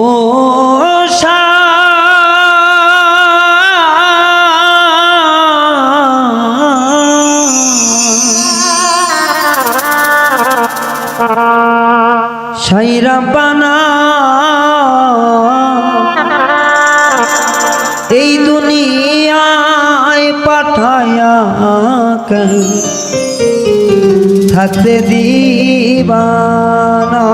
ও সাইরা বানা এই দুনিয়ায় পাঠায়া থাকতে দিবানা।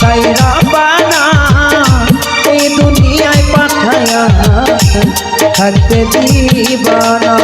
সাই রাব্বানা এই দুনিয়ায় পাঠায়া থাকতে দিবানা।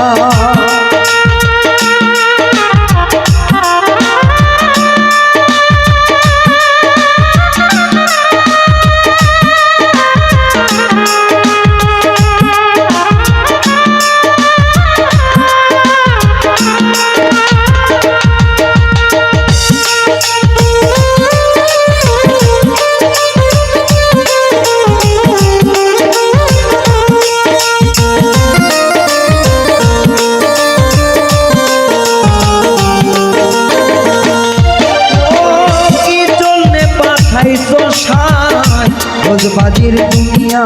ভোজবাজির দুনিয়া।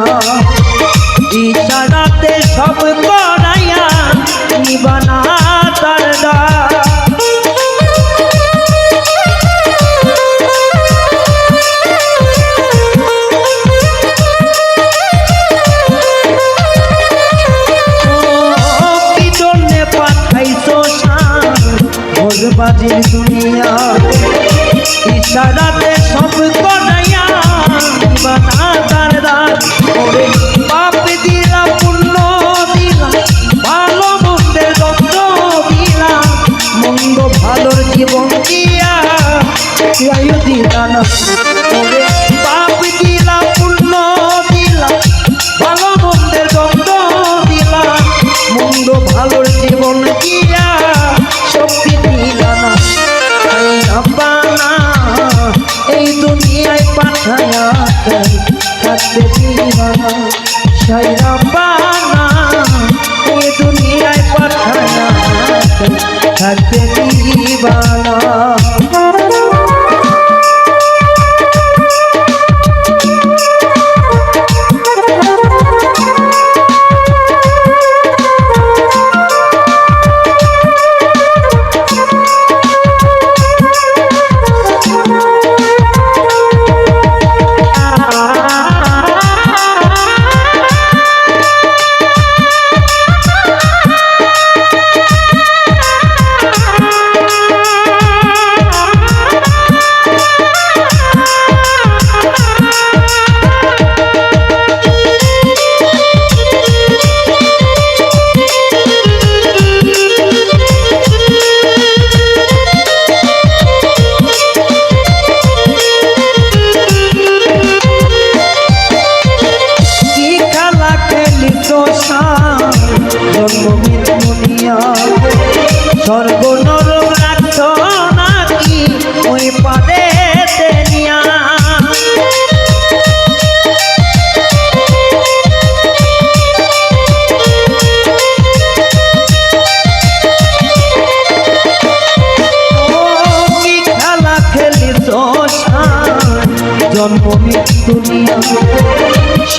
ইশারাতে সব করাইয়া নিবানা তার সাই ভোজবাজির দুনিয়া। ইশারাতে দিলা না ওরে পাপ দিলা পুণ্য দিলা ভালো মন্দের দণ্ড দিলা মন্দ ভালোর জীবন দিয়া শক্তি দিলা না এই দুনিয়ায় পাঠায়া থাকতে দিবানা সাই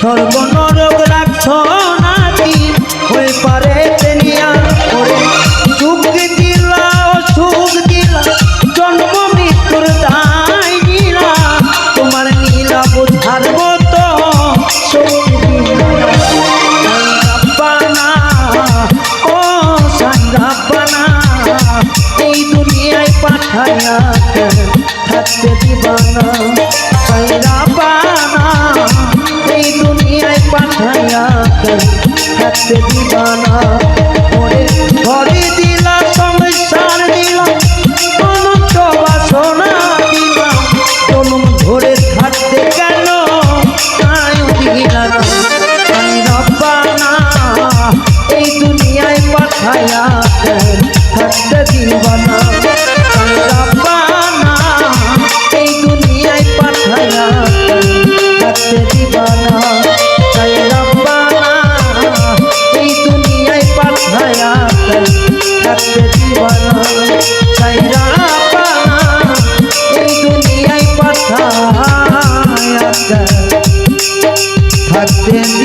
স্বর্গ নরক রাখছ নাকি ওই পারে। তেনিয়া দিলা সুখ দিলা জন্ম মৃত্যুর দায় তোমার নীলা বোঝার মতো এই দুনিয়ায় পাঠ পাঠাইয়া থাকতে দিবানা। থাকতে spend